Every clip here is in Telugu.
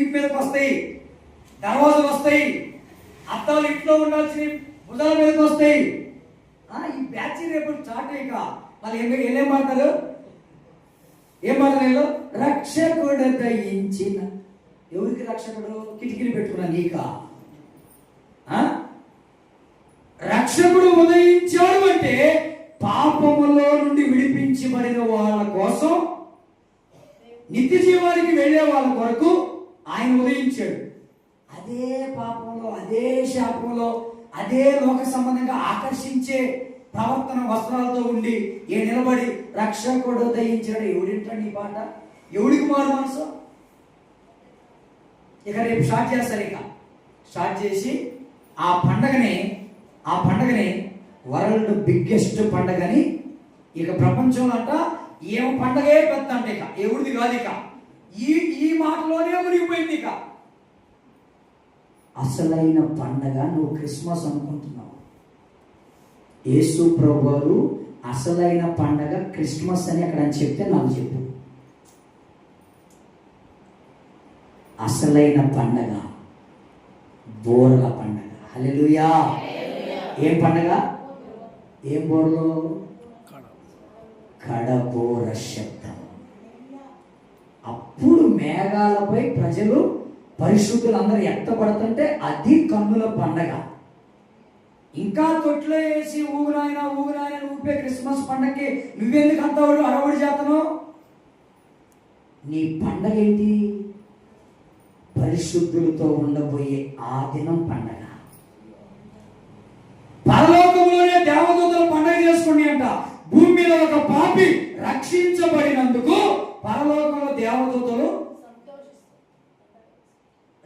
వీటి మీదకి వస్తాయి. దర్వాజలు వస్తాయి. అద్దాలు ఇంట్లో ఉండాల్సిన భుజాల మీదకి వస్తాయి. ఆ, ఈ బ్యాచ్ రేపు స్టార్ట్ అయ్యాక వాళ్ళు ఏం ఏం మాట్లాడు ఏం మాడతారు రక్షకుడు దయించిన ఎవరికి రక్షకుడు? కిటికీలు పెట్టుకున్నా నీక. ఆ? రక్షకుడు ఉదయించాడు అంటే పాపములో నుండి విడిపించబడిన వాళ్ళ కోసం నిత్య జీవానికి వెళ్ళే వాళ్ళ కొరకు ఆయన ఉదయించాడు. అదే పాపంలో అదే శాపంలో అదే లోక సంబంధంగా ఆకర్షించే ప్రవర్తన వస్త్రాలతో ఉండి ఏ నిలబడి రక్షకుడు దయించాడు ఎవడింటాడు ఈ పాట ఎవడికి మారు మనసు? ఇక రేపు స్టార్ట్ చేస్తారు ఇక. స్టార్ట్ చేసి ఆ పండగని ఆ పండగని వరల్డ్ బిగ్గెస్ట్ పండగని ఇక ప్రపంచంలో అంట ఏం పండగే పెద్ద అంటే ఇక. ఎవరిది కాదు ఇక. ఈ ఈ మాటలోనే మునిగిపోయింది ఇక. అసలైన పండగ నువ్వు క్రిస్మస్ అనుకుంటున్నావు. యేసు ప్రభువారు అసలైన పండగ క్రిస్మస్ అని అక్కడ అని చెప్తే నాకు చెప్పు. అసలైన పండగ బోరల పండగ. హల్లెలూయా. ఏం పండగ? ఏం బోర్లో? కడబోర శబ్దం. అప్పుడు మేఘాలపై ప్రజలు పరిశుద్ధులందరూ ఎత్తపడుతుంటే అది కన్నుల పండగ. ఇంకా తొట్లో వేసి ఊగునాయన ఊగునాయన ఊపే క్రిస్మస్ పండగకి నువ్వెందుకు అంత అరవడి చేతను నీ పండగ ఏంటి? పరిశుద్ధులతో ఉండబోయే ఆ దినం పండగ. పరలోకంలోనే దేవదూతలు పండగ చేసుకుని అంట భూమి మీద ఒక పాపి రక్షించబడినందుకు పరలోకంలో దేవదూతలు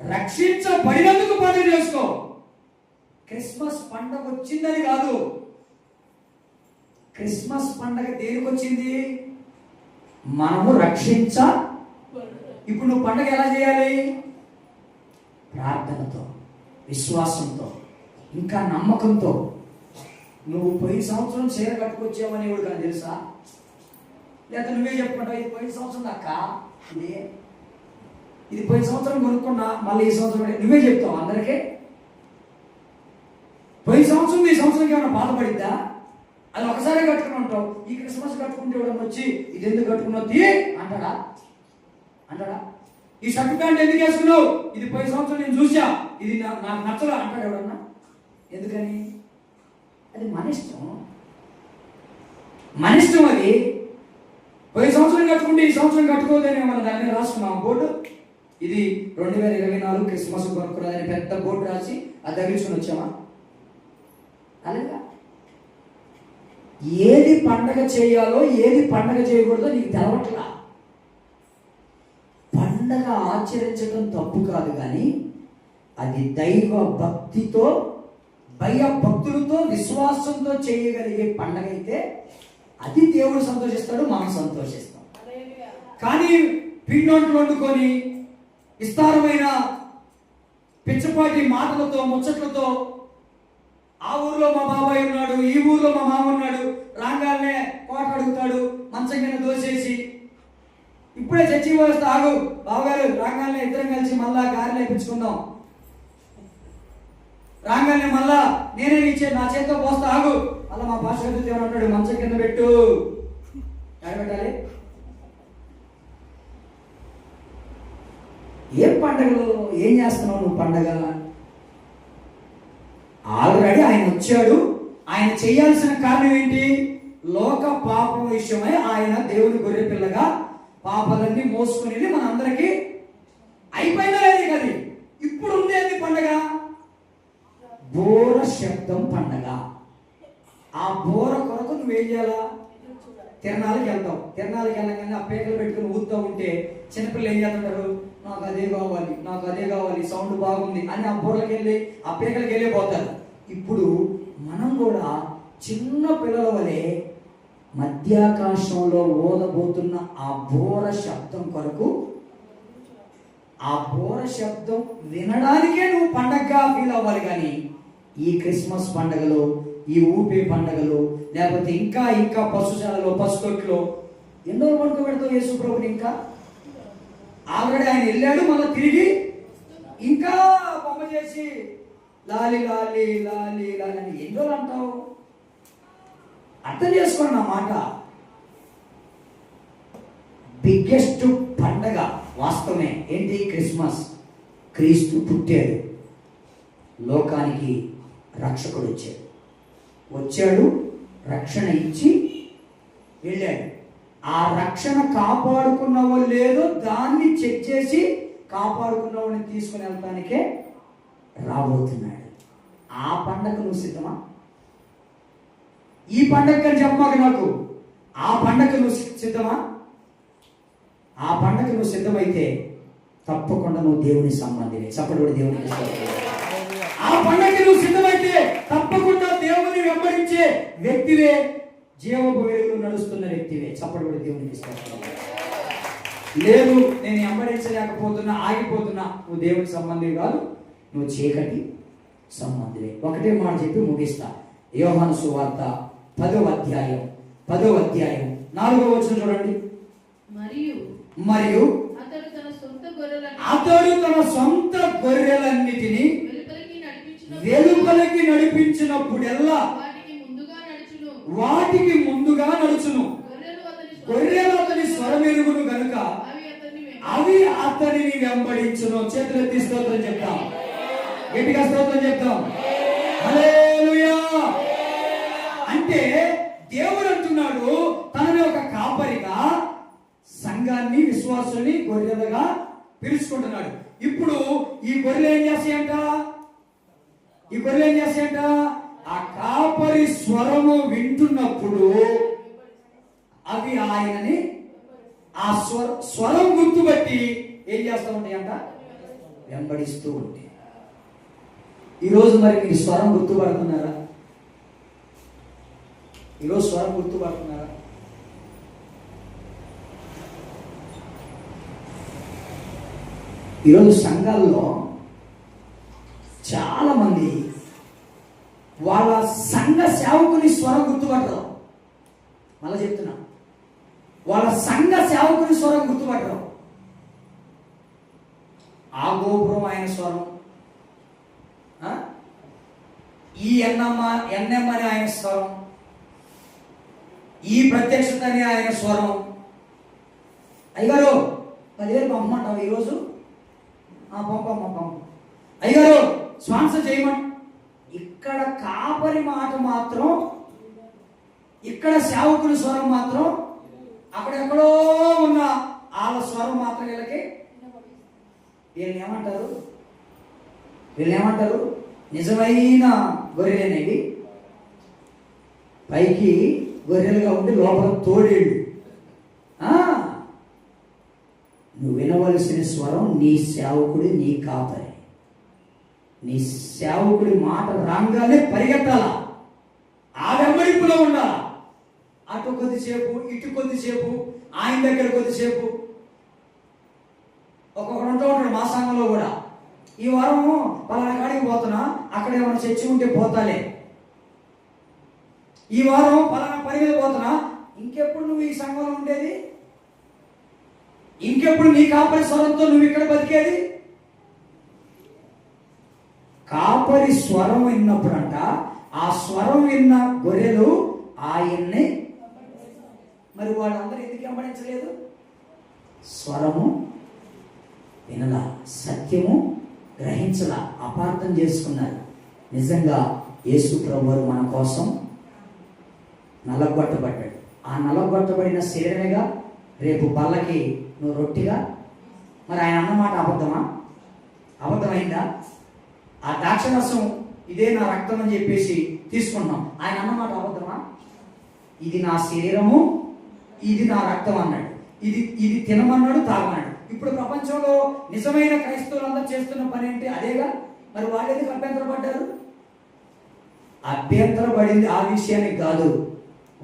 రక్షించబడినందుకు పండుగ చేసుకో. క్రిస్మస్ పండగ వచ్చిందని కాదు. క్రిస్మస్ పండగ దేనికి వచ్చింది? మనము రక్షించ ఇప్పుడు నువ్వు పండగ ఎలా చేయాలి? ప్రార్థనతో విశ్వాసంతో ఇంకా నమ్మకంతో. నువ్వు పోయిన సంవత్సరం చీర కట్టుకొచ్చావని కూడా కానీ తెలుసా? లేదా నువ్వే చెప్పుకుంటావు? ఇది పోయిన సంవత్సరం దాకా? ఇది ఇది పోయిన సంవత్సరం కొనుక్కున్నా మళ్ళీ ఈ సంవత్సరం నువ్వే చెప్తావు అందరికీ? పోయిన సంవత్సరం ఈ సంవత్సరం ఏమైనా బాధపడిద్దా? అది ఒకసారి కట్టుకుని ఉంటావు. ఈ క్రిస్మస్ కట్టుకుంటే ఇవ్వడం వచ్చి ఇది ఎందుకు కట్టుకున్నావు? తీ! అంటాడా? అంటాడా? ఈ షర్ట్ ప్యాంట్ ఎందుకు వేసుకున్నావు? ఇది పోయిన సంవత్సరం నేను చూసా ఇది నాకు నచ్చలా అంటాడు ఎవడన్నా? ఎందుకని? అది మన ఇష్టం. మన ఇష్టం అది. పోయిన సంవత్సరం కట్టుకుంటే ఈ సంవత్సరం కట్టుకోవద్దని మనం దాన్ని రాసుకున్నాం. బోర్డు? ఇది రెండు వేల ఇరవై నాలుగు క్రిస్మస్ కొనుక్కున్నదని పెద్ద బోర్డు రాసి అది తగిలించుకుని వచ్చామా? అలాగా ఏది పండగ చేయాలో ఏది పండగ చేయకూడదో నీకు తెలవట్లా. పండగ ఆచరించడం తప్పు కాదు కానీ అది దైవ భక్తితో భయ భక్తులతో విశ్వాసంతో చేయగలిగే పండగ అయితే అది దేవుడు సంతోషిస్తాడు మనం సంతోషిస్తాం. కానీ పిండొంట్లు వండుకొని విస్తారమైన పిచ్చపాటి మాటలతో ముచ్చట్లతో ఆ ఊర్లో మా బాబాయ్ ఉన్నాడు ఈ ఊర్లో మా మామ ఉన్నాడు రాగానే కోట అడుగుతాడు మంచం కింద దోసేసి ఇప్పుడే చర్చి వస్తే ఆగు బావగారు రాగానే ఇద్దరం కలిసి మళ్ళా గారెలు వేయించుకుందాం రాగానే మళ్ళా నేనే ఇచ్చే నా చేతితో పోస్తా ఆగు. అలా మా భాష ఉంటాడు మంచం కింద పెట్టు. ఎక్కడ పెట్టాలి. ఏం పండగలు? ఏం చేస్తున్నావు నువ్వు పండగ? ఆల్రెడీ ఆయన వచ్చాడు. ఆయన చేయాల్సిన కారణం ఏంటి? లోక పాపం విషయమై ఆయన దేవుని గొర్రె పిల్లగా పాపాలన్నీ మోసుకుని వెళ్ళి మనందరికీ అయిపోయినా లేదు కది ఇప్పుడు ఉండేది పండగ? బోర శబ్దం పండగ. ఆ బోర కొరకు నువ్వేం చేయాలా? తిరణాలకు వెళ్తావు. తిరణాలకు వెళ్ళగానే ఆ పేకలు పెట్టుకుని ఊదుతూ ఉంటే చిన్నపిల్లలు ఏం చేస్తుంటారు? నాకు అదే కావాలి నాకు అదే కావాలి సౌండ్ బాగుంది అని ఆ బోర్లకి వెళ్ళి ఆ పేకలకి వెళ్ళి పోతారు. ఇప్పుడు మనం కూడా చిన్న పిల్లల వలె మధ్యాకాశంలో ఓదబోతున్న ఆ బోర శబ్దం కొరకు ఆ బోర శబ్దం వినడానికే నువ్వు పండగగా ఫీల్ అవ్వాలి కానీ ఈ క్రిస్మస్ పండగలో ఈ ఊపే పండగలో లేకపోతే ఇంకా ఇంకా పశుశాలలో పసుకొట్లో ఎన్నో పడుకోబెడతావు యేసు ప్రభుని ఇంకా? ఆల్రెడీ ఆయన వెళ్ళాడు మళ్ళీ తిరిగి ఇంకా బొమ్మ చేసి లాలి లాలి లాలి లాలి అని ఎన్ని రోజులు అంటావు. అర్థం చేసుకోండి నా మాట. బిగ్గెస్ట్ పండగ వాస్తవమే. ఏంటి? క్రిస్మస్. క్రీస్తు పుట్టాడు లోకానికి రక్షకుడు వచ్చాడు. వచ్చాడు రక్షణ ఇచ్చి వెళ్ళాడు. ఆ రక్షణ కాపాడుకున్నవో లేదో దాన్ని చెక్ చేసి కాపాడుకున్నవాడిని తీసుకుని వెళ్ళటానికే రాబోతున్నాడు. ఆ పండగ నువ్వు సిద్ధమా? ఈ పండగ చెప్పమాక నాకు. ఆ పండగ నువ్వు సిద్ధమా? ఆ పండగ నువ్వు సిద్ధమైతే తప్పకుండా నువ్వు దేవుని సంబంధివే. చప్పటి దేవునికి ఆ పండగ నువ్వు సిద్ధమైతే తప్పకుండా దేవుని వెంబడించే వ్యక్తివే జీవపు వెలుగులు నడుస్తున్న వ్యక్తివే. చప్పటి కూడా స్తోత్రం. లేదు నేను వెంబడించలేకపోతున్నా ఆగిపోతున్నా. నువ్వు దేవుని సంబంధివి కాదు నువ్వు చీకటి సంబంధివే. ఒకటే మాట చెప్పి ముగిస్తా. యోహాను సువార్త పదో అధ్యాయం పదో అధ్యాయం. నాలుగో వచ్చిన చూడండి. మరియు మరియు అతడు తన సొంత గొర్రెలను అతడు తన సొంత గొర్రెలన్నిటిని వెలుపలికి నడిపించినప్పుడెల్లా? వాటికి ముందుగా నడుచును. వాటికి ముందుగా నడుచును. గొర్రెలు అతని స్వరమెరుగును గనుక అవి అతన్ని వెంబడించును. చేతులెత్తి స్తోత్రం చెప్తాం గట్టిగా స్తోత్రం చెప్తాం అంటే దేవుడు అంటున్నాడు తనని ఒక కాపరిగా సంఘాన్ని విశ్వాసుని గొర్రెలుగా పిలుచుకుంటున్నాడు. ఇప్పుడు ఈ గొర్రెలు ఏం చేస్తాయంట? ఈ గొర్రెలు ఏం చేస్తాయంట? ఆ కాపరి స్వరము వింటున్నప్పుడు అవి ఆయనని ఆ స్వర స్వరం గుర్తుపట్టి ఏం చేస్తూ ఉంటాయంట? వెంబడిస్తూ ఉంటాయి. ఈరోజు మరి మీరు స్వరం గుర్తుపడుతున్నారా? ఈరోజు స్వరం గుర్తుపడుతున్నారా? ఈరోజు సంఘాల్లో చాలా మంది వాళ్ళ సంఘ సేవకుని స్వరం గుర్తుపట్టరు. మళ్ళీ చెప్తున్నా. వాళ్ళ సంఘ సేవకుని స్వరం గుర్తుపట్టరు. ఆ గోపురం ఆయన స్వరం. ఈ ఎన్నమ్మ ఎన్నెమ్మ అని ఆయన స్వరం. ఈ ప్రత్యక్షత అని ఆయన స్వరం. అయ్యగారు పదివేలు పంపమంటావు ఈరోజు? ఆ, పంపమ్మ పంపం. అయ్యగారు స్పాన్సర్ చేయమని. ఇక్కడ కాపరి మాట మాత్రం ఇక్కడ సేవకుని స్వరం మాత్రం అక్కడెక్కడో ఉన్న వాళ్ళ స్వరం మాత్రం వీళ్ళకి వీళ్ళని ఏమంటారు? వీళ్ళు ఏమంటారు? నిజమైన గొర్రెలేనేవి పైకి గొర్రెలుగా ఉండి లోపల తోడేళ్ళు. నువ్వు వినవలసిన స్వరం నీ సేవకుడు నీ కాపరి. నీ సేవకుడి మాట రాగానే పరిగెత్తాలా? ఆ వెంబడింపులో ఉండాలా? అటు కొద్దిసేపు ఇటు కొద్దిసేపు ఆయన దగ్గర కొద్దిసేపు. ఒక్కొక్కడు ఉంటూ ఉంటాడు మా సంఘంలో కూడా. ఈ వారం పలానా కాడికి పోతున్నా అక్కడ ఏమైనా చర్చి ఉంటే పోతాలే. ఈ వారం పలానా పని మీద పోతున్నా ఇంకెప్పుడు నువ్వు ఈ సంఘంలో ఉండేది? ఇంకెప్పుడు నీ కాపరి స్వరంతో నువ్వు ఇక్కడ బతికేది? కాపరి స్వరం విన్నప్పుడంట ఆ స్వరం విన్న గొర్రెలు ఆయన్ని మరి వాళ్ళందరూ ఎందుకు వెంబడించలేదు? స్వరము వినలా సత్యము గ్రహించలా అపార్థం చేసుకున్నారు. నిజంగా యేసు ప్రభువారు మన కోసం నలగొట్టబడ్డాడు. ఆ నలగొట్టబడిన శరీరమేగా రేపు బల్లకి నువ్వు రొట్టిగా? మరి ఆయన అన్నమాట అబద్ధమా? అబద్ధమైందా? ఆ ద్రాక్షరసం ఇదే నా రక్తం అని చెప్పేసి తీసుకుంటున్నాం ఆయన అన్నమాట అబద్ధమా? ఇది నా శరీరము ఇది నా రక్తం అన్నాడు. ఇది ఇది తినమన్నాడు తాగమన్నాడు. ఇప్పుడు ప్రపంచంలో నిజమైన క్రైస్తవులందరూ చేస్తున్న పని ఏంటి? అదేగా? మరి వాళ్ళు ఎందుకు అభ్యంతరపడ్డారు అభ్యంతరపడింది ఆ విషయానికి కాదు.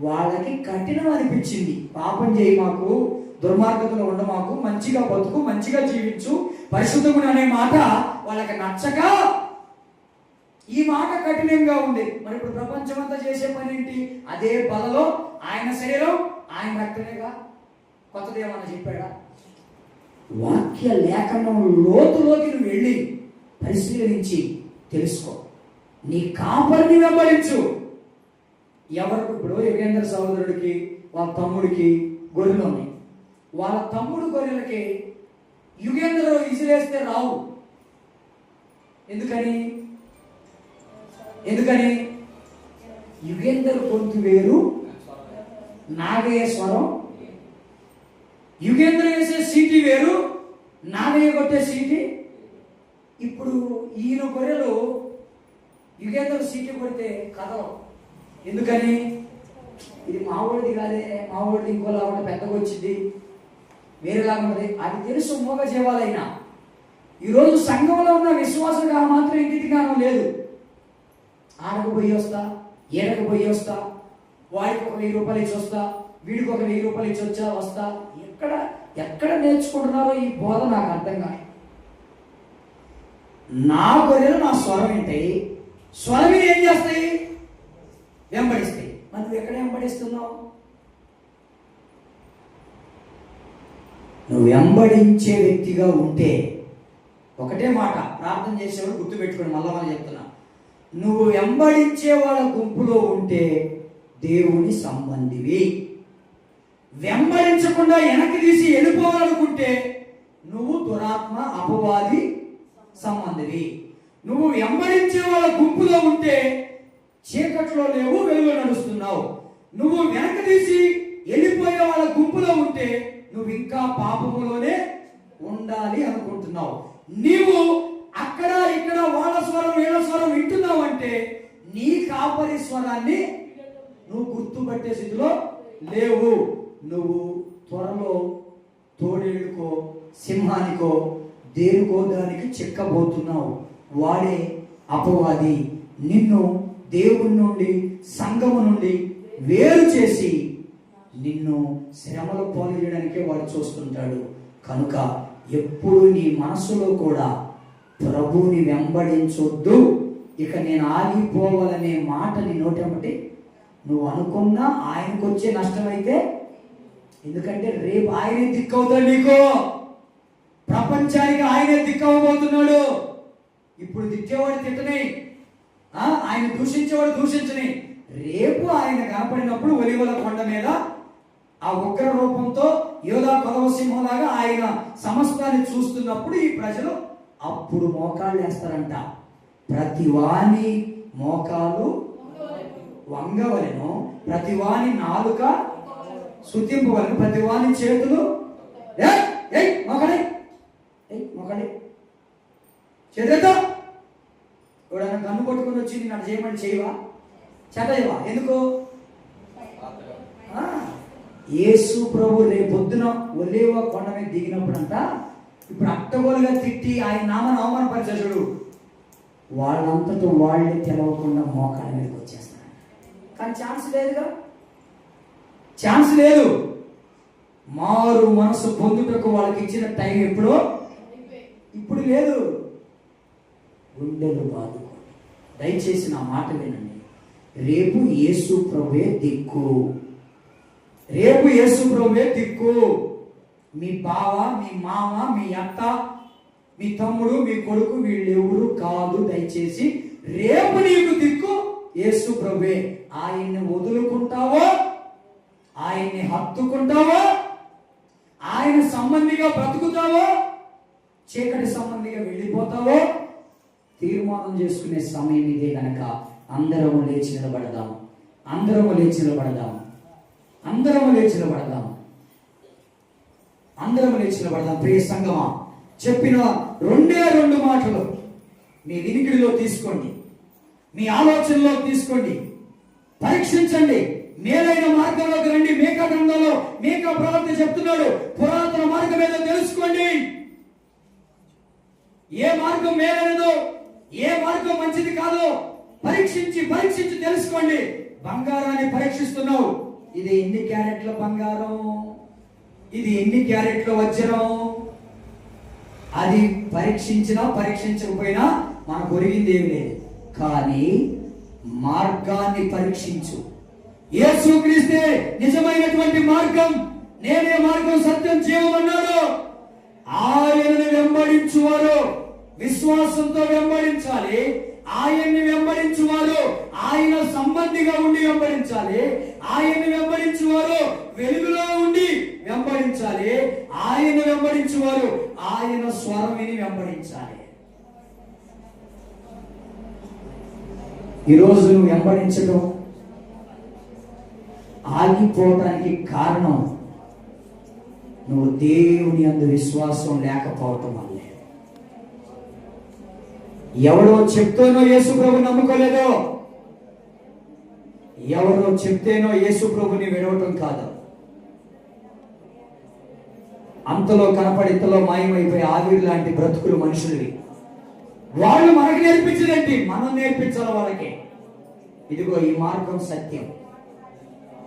వాళ్ళకి కఠినం అనిపించింది. పాపం చేయి మాకు దుర్మార్గతలో ఉండ మాకు మంచిగా బతుకు మంచిగా జీవించు పరిశుద్ధముడు అనే మాట వాళ్ళకి నచ్చక ఈ మాట కఠినంగా ఉంది. మరి ఇప్పుడు ప్రపంచం అంతా చేసే పని ఏంటి? అదే బలలో ఆయన శరీరం ఆయన రక్తమేగా? కొత్తది ఏమన్నా చెప్పాడా? వాక్య లేఖనం లోతులోకి నువ్వు వెళ్ళి పరిశీలించి తెలుసుకో. నీ కాపరిని వెంబడించు. ఎవరికి ఇప్పుడు యుగేంద్ర సహోదరుడికి వాళ్ళ తమ్ముడికి గొర్రెలు ఉన్నాయి. వాళ్ళ తమ్ముడు గొర్రెలకి యుగేంద్ర ఇసిరేస్తే రావు. ఎందుకని? ఎందుకని? యుగేందర్ గొంతు వేరు నాగయ్య స్వరం యుగేంద్ర వేసే సీటి వేరు నాగయ్య కొట్టే సీటి. ఇప్పుడు ఈయన గొర్రెలు యుగేంద్ర సీటి కొడితే కదలం ఎందుకని? ఇది మావోడిది కాదే మావోడిది ఇంకోలా ఉంటే పెద్దగా వచ్చింది వేరేలాగా ఉంటుంది. అది తెలుసు మోగ జీవాలైనా ఈరోజు సంఘంలో ఉన్న విశ్వాసం మాత్రం ఇంటికి జ్ఞానం లేదు. ఆడకు పోయి వస్తా ఏడకు పోయి వస్తా వాడికి ఒక వెయ్యి రూపాయలు ఇచ్చి వస్తా వీడికి ఒక వెయ్యి రూపాయలు ఇచ్చి వచ్చా వస్తా. ఎక్కడ ఎక్కడ నేర్చుకుంటున్నారో ఈ బోధ నాకు అర్థం కాదు నా గొర్రెలు నా స్వరం వింటాయి. స్వరం ఏం చేస్తాయి? వెంబడిస్తాయి. మరి నువ్వు ఎక్కడ వెంబడిస్తున్నావు? నువ్వు వెంబడించే వ్యక్తిగా ఉంటే ఒకటే మాట ప్రార్థన చేసేవాడు గుర్తుపెట్టుకోండి మళ్ళీ మళ్ళీ చెప్తున్నా. నువ్వు వెంబడించే వాళ్ళ గుంపులో ఉంటే దేవుని సంబంధివి. వెంబడించకుండా వెనక్కి తీసి వెళ్ళిపోవాలనుకుంటే నువ్వు దురాత్మ అపవాది సంబంధివి. నువ్వు వెంబడించే వాళ్ళ గుంపులో ఉంటే చీకట్లో లేవు వెలుగు నడుస్తున్నావు. నువ్వు వెనక తీసి వెళ్ళిపోయే వాళ్ళ గుంపులో ఉంటే నువ్వు ఇంకా పాపములోనే ఉండాలి అనుకుంటున్నావు. నీవు అక్కడ ఇక్కడ వాళ్ళ స్వరం వీళ్ళ స్వరం వింటున్నావు అంటే నీ కాపరి స్వరాన్ని నువ్వు గుర్తుపట్టే స్థితిలో లేవు. నువ్వు త్వరలో తోడేడుకో సింహానికో దేనికో దానికి చిక్కబోతున్నావు. వాడే అపవాది. నిన్ను దేవుని నుండి సంఘము నుండి వేరు చేసి నిన్ను శ్రమలో పాలు చేయడానికే వాడు చూస్తుంటాడు. కనుక ఎప్పుడు నీ మనసులో కూడా ప్రభువుని వెంబడించొద్దు. ఇక నేను ఆగిపోవాలనే మాట నీ నువ్వు అనుకున్నా ఆయనకు వచ్చే నష్టమైతే ఎందుకంటే రేపు ఆయనే దిక్కవుతాడు నీకు. ప్రపంచానికి ఆయనే దిక్కవబోతున్నాడు. ఇప్పుడు తిట్టేవాడు తిట్టని ఆయన దూషించేవాడు దూషించని. రేపు ఆయన కనపడినప్పుడు ఒలివల కొండ మీద ఆ ఉగ్ర రూపంతో యోధా కొలవ సింహంలాగా ఆయన సమస్తాన్ని చూస్తున్నప్పుడు ఈ ప్రజలు అప్పుడు మోకాళ్ళు వేస్తారంట. ప్రతి వాని మోకాలు వంగవలను. ప్రతి వాని నాలుక శుద్ధింపవలను. ప్రతి వాణి చేతులు ఏయ్, ఏయ్, ఏయ్, చేతులతో ఎవడన్నా కన్ను కొట్టుకుని వచ్చి నన్ను చేయమని చేయవా? చెడ్డయ్యవా ఎందుకు? యేసు ప్రభు రేపొద్దున ఒలేవ కొండ మీద దిగినప్పుడంట ఇప్పుడు అట్టగోలుగా తిట్టి ఆయన నామను అవమానపరిచాడు చూడు. వాళ్ళంతటా వాళ్ళే తెలవకుండా మోకాల మీదకి వచ్చేస్తారు కానీ ఛాన్స్ లేదుగా? ఛాన్స్ లేదు. మారు మనసు పొందుటకు వాళ్ళకి ఇచ్చిన టైం ఎప్పుడో? ఇప్పుడు లేదు. గుండెలు బాదుకోండి. దయచేసి నా మాట వినండి. రేపు యేసు ప్రభువే దిక్కు. రేపు యేసు ప్రభువే దిక్కు. మీ బావ మీ మామ మీ అత్త మీ తమ్ముడు మీ కొడుకు వీళ్ళెవరు కాదు దయచేసి రేపు నీకు దిక్కు యేసు ప్రభువే. ఆయన్ని వదులుకుంటావో ఆయన్ని హత్తుకుంటావో ఆయన సంబంధిగా బ్రతుకుతావో చీకటి సంబంధిగా వెళ్ళిపోతావో తీర్మానం చేసుకునే సమయం ఇదే కనుక అందరము లేచి నిలబడదాం. అందరము లేచి నిలబడదాం. అందరము లేచి నిలబడదాం. అందరం లేచి నిలబడదాం ప్రియ సంగమా. చెప్పిన రెండే రెండు మాటలు మీ వినికిడిలో తీసుకోండి. మీ ఆలోచనలో తీసుకోండి. పరీక్షించండి. మేలైన మార్గంలోకి రండి. మేక గ్రంథంలో మేక ప్రవక్త చెప్తున్నాడు. పురాతన మార్గం ఏదో తెలుసుకోండి. ఏ మార్గం మేలైనదో ఏ మార్గం మంచిది కాదో పరీక్షించి పరీక్షించి తెలుసుకోండి. బంగారాన్ని పరీక్షిస్తున్నావు. ఇది ఎన్ని క్యారెట్ల బంగారం? ఇది ఎన్ని క్యారెట్ల వజ్రం? అది పరీక్షించినా పరీక్షించకపోయినా మనకు ఒరిగింది ఏమి లేదు. కానీ మార్గాన్ని పరీక్షించు. యేసుక్రీస్తే నిజమైనటువంటి మార్గం. నేనే మార్గం సత్యం జీవం అన్నాడు. ఆయనను వెంబడించువారు. విశ్వాసంతో వెంబడించాలి. ఆయన్ని వెంబడించువారు. ఆయన సంబంధిగా ఉండి వెంబడించాలి. ఆయన్ని వెంబడించువారు వెలుగులో ఉండి వెంబడించాలి. ఆయన వెంబడించువారు ఆయన స్వరం విని వెంబడించాలి. ఈరోజు నువ్వు వెంబడించడం ఆగిపోవడానికి కారణం నువ్వు దేవుని అందు విశ్వాసం లేకపోవటం వల్ల. ఎవడో చెప్తేనో యేసు ప్రభు నమ్ముకోలేదో ఎవరో చెప్తేనో యేసు ప్రభుని విడవటం కాదు. అంతలో కనపడి ఇంతలో మాయమైపోయి ఆవిరి లాంటి బ్రతుకులు మనుషులవి. వాళ్ళు మనకి నేర్పించదండి మనం నేర్పించాలి వాళ్ళకి. ఇదిగో ఈ మార్గం సత్యం.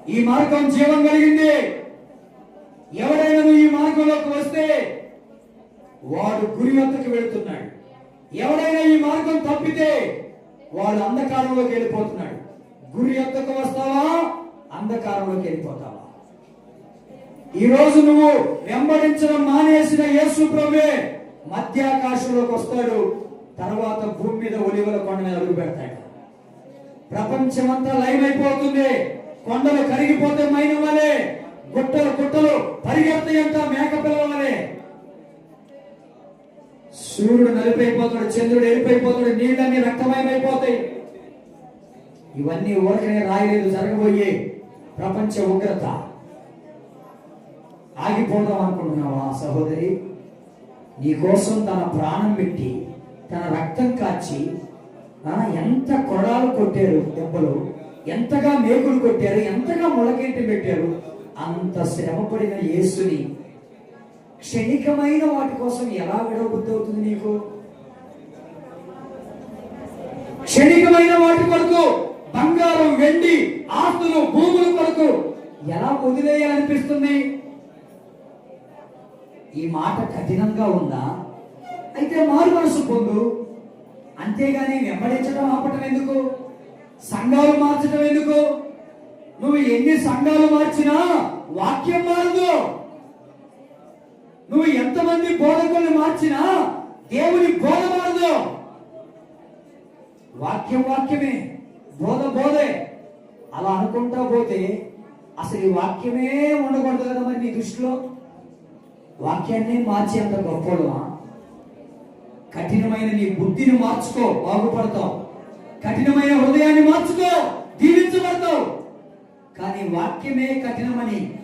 ఈ మార్గం జీవం కలిగింది. ఎవరైనా ఈ మార్గంలోకి వస్తే వాడు గురి వద్దకు వెళుతున్నాడు. ఎవడైనా ఈ మార్గం తప్పితే వాడు అంధకారంలోకి వెళ్ళిపోతున్నాడు. గురి వద్దకు వస్తావా? అంధకారంలోకి వెళ్ళిపోతావా? ఈ రోజు నువ్వు వెంబడించడం మానేసిన యేసు ప్రభే మధ్యాకాశంలోకి వస్తాడు. తర్వాత భూమి మీద ఒలివల కొండ మీద అడుగు పెడతాడు. ప్రపంచమంతా లైవ్ అయిపోతుంది కొండలు కరిగిపోతే మైన వలే గుట్టలు గుట్టలు పరిగెత్తాయంట మేక పిల్లవలే సూర్యుడు నలిపైపోతాడు చంద్రుడు ఎరిపైపోతాడు నీళ్ళన్నీ రక్తమయమైపోతాయి. ఇవన్నీ ఊరకనే రాయలేదు జరగబోయే ప్రపంచ ఉగ్రత. ఆగిపోదాం అనుకుంటున్నావా సహోదరి? నీ కోసం తన ప్రాణం పెట్టి తన రక్తం కాచి ఆ, ఎంత కొడాలు కొట్టారు దెబ్బలు ఎంతగా మేకులు కొట్టారు ఎంతగా మొలకెట్టి పెట్టారు అంత శ్రమపడిన యేసుని క్షణికమైన వాటి కోసం ఎలా విడవబుద్ధి అవుతుంది నీకు? క్షణికమైన వాటి కొరకు బంగారం వెండి ఆస్తులు భూముల కొరకు ఎలా వదిలేయాలనిపిస్తుంది? ఈ మాట కఠినంగా ఉందా? అయితే మారు మనసు పొందు. అంతేగాని వెంబడించడం ఆపటం ఎందుకు? సంఘాలు మార్చడం ఎందుకు? నువ్వు ఎన్ని సంఘాలు మార్చినా వాక్యం మారదు. నువ్వు ఎంతమంది బోధకుల్ని మార్చినా దేవుని బోధ మారదు. వాక్యం వాక్యమే. బోధ బోధే. అలా అనుకుంటా పోతే అసలు ఈ వాక్యమే ఉండకూడదు కదా మరి నీ దృష్టిలో? వాక్యాన్ని మార్చేంత గొప్పడువా కఠినమైన నీ బుద్ధిని మార్చుకో బాగుపడతావు. కఠినమైన హృదయాన్ని మార్చుకో దీవించబడతావు. కానీ వాక్యమే కఠినమని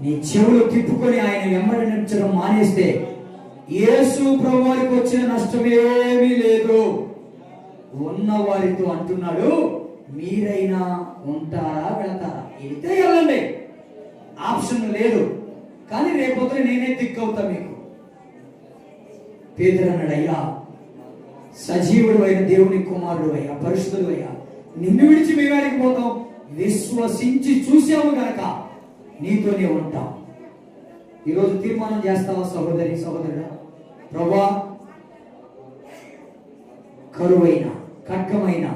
నీ చెవులు తిప్పుకొని ఆయన వెంబడించడం మానేస్తే యేసు ప్రభువారికి వచ్చిన నష్టమేమీ లేదు. ఉన్న వారితో అంటున్నాడు మీరైనా ఉంటారా వెళతారా? వెళ్తే వెళ్ళండి. ఆప్షన్ లేదు. కానీ రేపొద్దున నేనే దిక్కవుతా మీకు. పేదరు అన్నాడు అయ్యా సజీవుడు అయిన దేవుని కుమారుడు అయ్యా పరిశుద్ధుడు అయ్యా నిన్ను విడిచి మేవాడికి పోతాం. విశ్వసించి చూసాము గనక నీతోనే ఉంటాం. ఈరోజు తీర్మానం చేస్తావా సహోదరి సహోదరుడు? ప్రభా కరువైన ఖడ్గమైన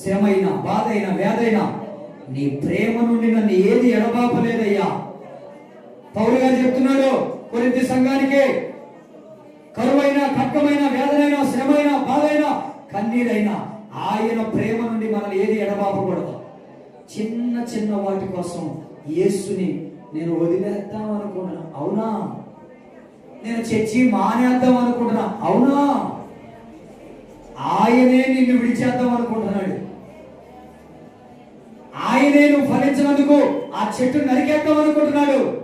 శ్రమైన బాధైన వ్యాధైన నీ ప్రేమ నుండి నన్ను ఏది ఎడబాపలేదయ్యా? పౌరు గారు చెప్తున్నాడు కొరింథీ సంఘానికి కరువైన ఖడ్గమైన వేదనైన శ్రమైన బాధైన కన్నీరైన ఆయన ప్రేమ నుండి మనల్ని ఏది ఎడబాపకూడదు? చిన్న చిన్న వాటి కోసం యేసుని నేను వదిలేద్దాం అనుకుంటున్నా. అవునా? నేను చర్చి మానేద్దాం అనుకుంటున్నా. అవునా? ఆయనే నిన్ను విడిచేద్దాం అనుకుంటున్నాడు. ఆయనే నువ్వు ఫలించినందుకు ఆ చెట్టు నరికేద్దాం అనుకుంటున్నాడు.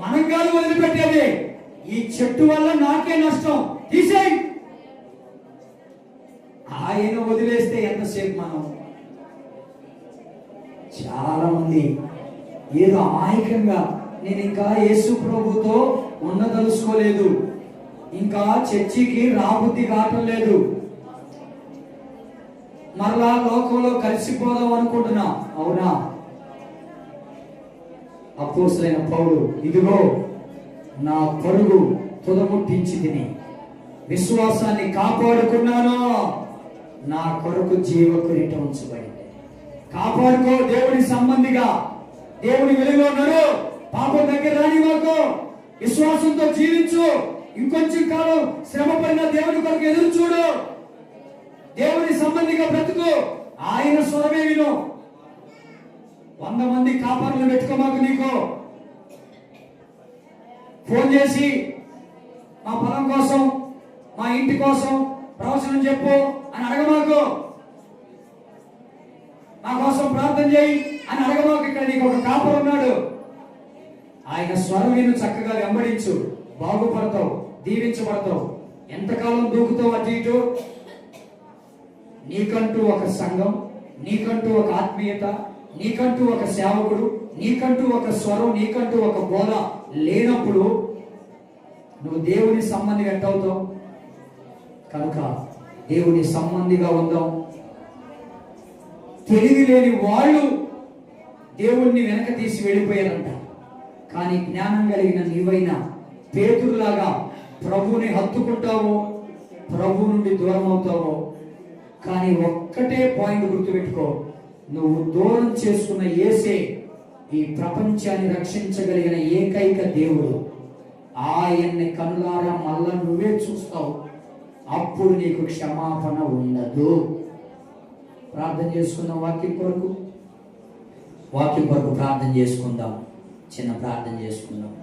మనం కాదు వదిలిపెట్టేది. ఈ చెట్టు వల్ల నాకే నష్టం. తీసేయి! ఆయన వదిలేస్తే ఎంతసేపు మనం? చాలా మంది ఏదో అమాయకంగా నేను ఇంకా యేసు ప్రభుతో ఉండదలుచుకోలేదు. ఇంకా చర్చికి రాబుద్ధి కావటం లేదు. మరలా లోకంలో కలిసిపోదాం అనుకుంటున్నా. అవునా? అపోసలైన పౌలు ఇదిగో నా పరుగు తుదముట్టించి తిని. విశ్వాసాన్ని కాపాడుకున్నాను. నా కొరకు జీవ రిటర్న్స్ ఉంచబడింది. కాపాడుకో దేవుని సంబంధిగా. దేవుని వెలుగులో ఉన్నారు పాపం దగ్గర రాని మాకు విశ్వాసంతో జీవించు. ఇంకొంచెం కాలం శ్రమ పడిన దేవుని కొరకు ఎదురు చూడు. దేవుని సంబంధిగా బ్రతుకు. ఆయన స్వరమే విను. వంద మంది కాపర్లు పెట్టుకోమాకు నీకు. ఫోన్ చేసి మా పొలం కోసం మా ఇంటి కోసం ప్రవచనం చెప్పు అని అడగమాకు. నా కోసం ప్రార్థన చేయి అని అడగమాకు ఇక్కడ నీకు ఒక కాపర్ ఉన్నాడు. ఆయన స్వరం నేను చక్కగా వెంబడించు. బాగుపడతావు దీవించబడతావు. ఎంతకాలం దూకుతావు అటు ఇటు? నీకంటూ ఒక సంఘం నీకంటూ ఒక ఆత్మీయత నీకంటూ ఒక సేవకుడు నీకంటూ ఒక స్వరం నీకంటూ ఒక బోధ లేనప్పుడు నువ్వు దేవుని సంబంధి ఎట్టవుతావు కనుక దేవుని సంబంధిగా ఉందాం. తెలివి లేని వాళ్ళు దేవుణ్ణి వెనక తీసి వెళ్ళిపోయారంట. కానీ జ్ఞానం కలిగిన నీవైనా పేతురులాగా ప్రభువుని హత్తుకుంటావో ప్రభు నుండి దూరం అవుతావో కానీ ఒక్కటే పాయింట్ గుర్తుపెట్టుకో నువ్వు దూరం చేసుకున్న ఏసే ఈ ప్రపంచాన్ని రక్షించగలిగిన ఏకైక దేవుడు. ఆయన్ని కనులారా మళ్ళా నువ్వే చూస్తావు. అప్పుడు నీకు క్షమాపణ ఉండదు. ప్రార్థన చేసుకుందాం వాక్యం కొరకు. వాక్యం కొరకు ప్రార్థన చేసుకుందాం. చిన్న ప్రార్థన చేసుకుందాం.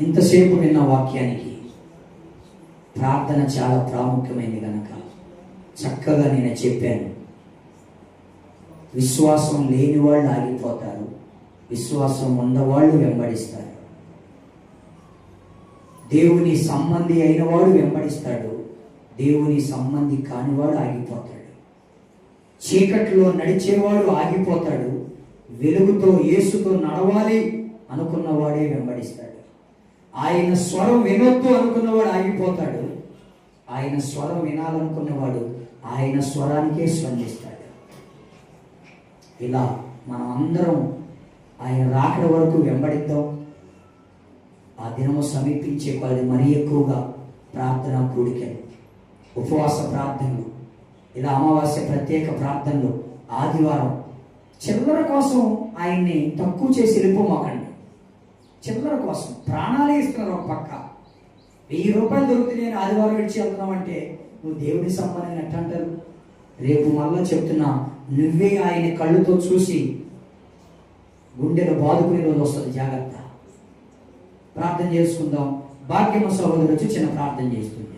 ఇంతసేపు విన్న వాక్యానికి ప్రార్థన చాలా ప్రాముఖ్యమైనది కనుక చక్కగా నేను చెప్పాను. విశ్వాసం లేని వాళ్ళు ఆగిపోతారు. విశ్వాసం ఉన్నవాళ్ళు వెంబడిస్తారు. దేవుని సంబంధి అయిన వాడు వెంబడిస్తాడు. దేవుని సంబంధి కానివాడు ఆగిపోతాడు. చీకట్లో నడిచేవాడు ఆగిపోతాడు. వెలుగుతో యేసుతో నడవాలి అనుకున్నవాడే వెంబడిస్తాడు. ఆయన స్వరం వినొద్దు అనుకున్నవాడు ఆగిపోతాడు. ఆయన స్వరం వినాలనుకున్నవాడు ఆయన స్వరానికే స్పందిస్తాడు. ఇలా మనం అందరం ఆయన రాకడ వరకు వెంబడిద్దాం. ఆ దినము సమీపించే కొలది మరీ ఎక్కువగా ప్రార్థన కూడికలు ఉపవాస ప్రార్థనలు ఇలా అమావాస్య ప్రత్యేక ప్రార్థనలు ఆదివారం. చిల్లర కోసం ఆయన్ని తక్కువ చేసి వెళ్ళిపోమాకండి. చిల్లర కోసం ప్రాణాలే ఇస్తున్నారు ఒక పక్క. వెయ్యి రూపాయలు దొరుకుతుంది నేను ఆదివారం ఇచ్చి వెళ్తున్నామంటే నువ్వు దేవుని సంబంధం ఎట్ట అంటారు? రేపు మళ్ళీ చెప్తున్నా నువ్వే ఆయన కళ్ళుతో చూసి గుండెలు బాదుకునే రోజు వస్తుంది జాగ్రత్త. ప్రార్థన చేసుకుందాం. భాగ్యమ సహోదరు వచ్చి చిన్న ప్రార్థన చేస్తుంది